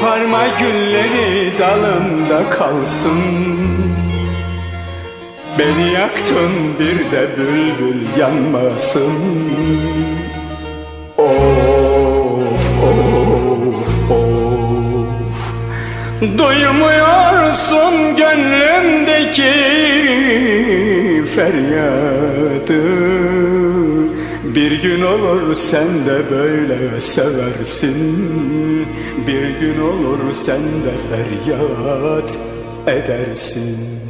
Koparma gülleri dalında kalsın. Beni yaktın bir de bülbül yanmasın. Of of of. Duymuyorsun gönlümdeki feryadı Bir gün olur sen de böyle seversin. Bir gün olur sen de feryat edersin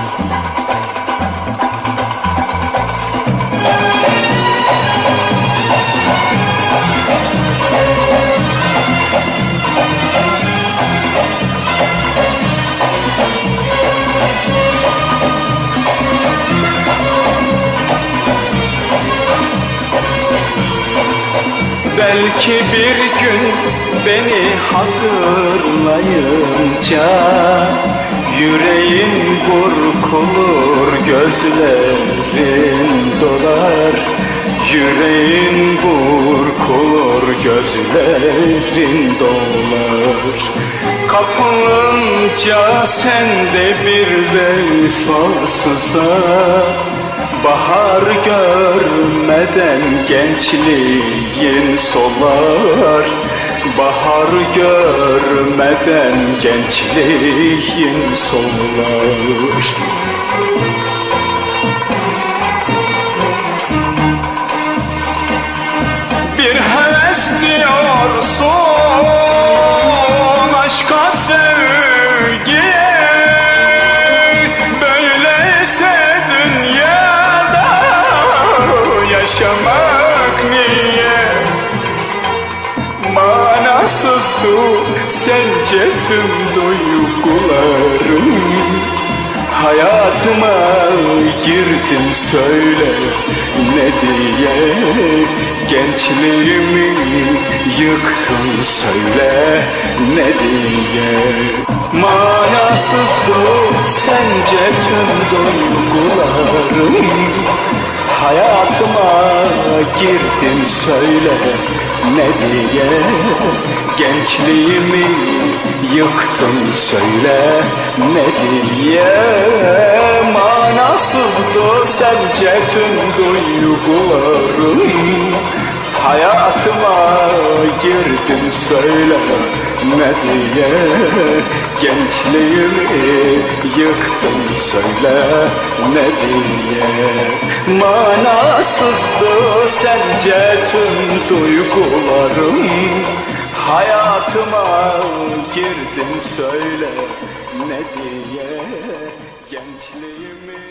Belki bir gün beni hatırlayınca Yüreğin burkulur, gözlerin dolar. Yüreğin burkulur, gözlerin dolar. Kapılınca sende bir vefasıza Bahar görmeden gençliğin solar Bahar görmeden gençliğin solar Bir heves diyorsun Manasızdı sence tüm duygularım Hayatıma girdin söyle ne diye. Gençliğimi yıktın söyle ne diye. Manasızdı sence tüm duygularım Hayatıma girdin söyle ne diye? Gençliğimi yıktın söyle ne diye? Manasızdı sence tüm duygularım. Hayatıma girdin söyle ne diye? Gençliğimi yıktın söyle ne diye? Manasızdı sence tüm duygularım Hayatıma girdin söyle ne diye Gençliğimi